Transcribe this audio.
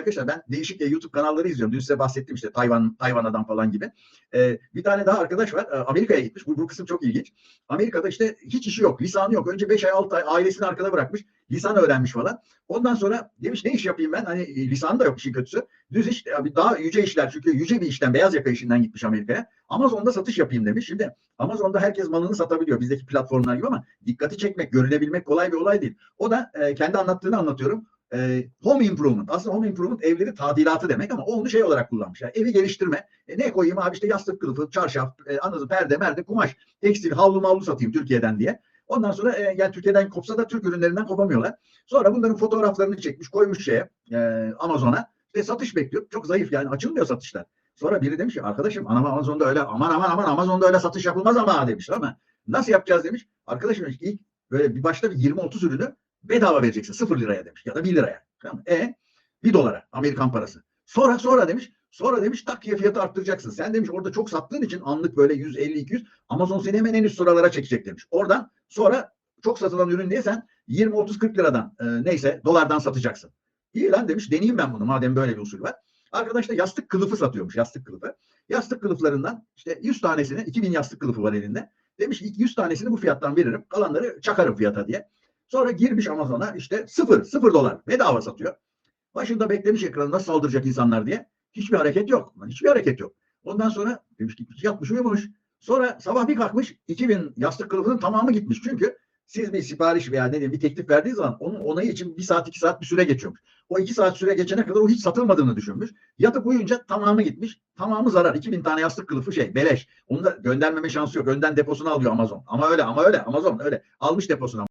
arkadaşlar ben değişik e, YouTube kanalları izliyorum. Dün size bahsettim işte Tayvan, Tayvan adam falan gibi. Ee, bir tane daha arkadaş var. Ee, Amerika'ya gitmiş. Bu, bu kısım çok ilginç. Amerika'da işte hiç işi yok. Lisanı yok. Önce 5 ay 6 ay ailesini arkada bırakmış. Lisan öğrenmiş falan. Ondan sonra demiş ne iş yapayım ben? Hani e, lisanı da yok işin kötüsü. Düz iş daha yüce işler. Çünkü yüce bir işten beyaz yaka işinden gitmiş Amerika'ya. Amazon'da satış yapayım demiş. Şimdi Amazon'da herkes malını satabiliyor. Bizdeki platformlar gibi ama dikkati çekmek, görülebilmek kolay bir olay değil. O da e, kendi anlattığını anlatıyorum. E, home improvement. Aslında home improvement evleri tadilatı demek ama onu şey olarak kullanmış. Yani evi geliştirme. E, ne koyayım abi işte yastık kılıfı, çarşaf, e, anladın perde, merde, kumaş, tekstil, havlu mavlu satayım Türkiye'den diye. Ondan sonra e, yani Türkiye'den kopsa da Türk ürünlerinden kopamıyorlar. Sonra bunların fotoğraflarını çekmiş, koymuş şeye e, Amazon'a. Ve satış bekliyor. Çok zayıf yani açılmıyor satışlar. Sonra biri demiş ki arkadaşım ama Amazon'da öyle aman aman aman Amazon'da öyle satış yapılmaz ama demiş ama nasıl yapacağız demiş. Arkadaşım ilk böyle bir başta bir 20-30 ürünü bedava vereceksin 0 liraya demiş ya da 1 liraya. Tamam mı? E 1 dolara Amerikan parası. Sonra sonra demiş sonra demiş tak diye fiyatı arttıracaksın. Sen demiş orada çok sattığın için anlık böyle 150-200 Amazon seni hemen en üst sıralara çekecek demiş. Oradan sonra çok satılan ürün diye sen 20-30-40 liradan e, neyse dolardan satacaksın. İyi lan demiş deneyeyim ben bunu madem böyle bir usul var. Arkadaş da yastık kılıfı satıyormuş yastık kılıfı. Yastık kılıflarından işte 100 tanesini 2000 yastık kılıfı var elinde. Demiş ki 100 tanesini bu fiyattan veririm. Kalanları çakarım fiyata diye. Sonra girmiş Amazon'a işte sıfır, sıfır dolar bedava satıyor. Başında beklemiş ekranı nasıl saldıracak insanlar diye. Hiçbir hareket yok. Hiçbir hareket yok. Ondan sonra demiş ki yatmış uyumuş. Sonra sabah bir kalkmış 2000 yastık kılıfının tamamı gitmiş. Çünkü siz bir sipariş veya ne diyeyim bir teklif verdiği zaman onun onayı için bir saat iki saat bir süre geçiyormuş. O iki saat süre geçene kadar o hiç satılmadığını düşünmüş. Yatıp uyuyunca tamamı gitmiş. Tamamı zarar. 2000 tane yastık kılıfı şey beleş. Onu da göndermeme şansı yok. Önden deposunu alıyor Amazon. Ama öyle ama öyle Amazon öyle. Almış deposunu.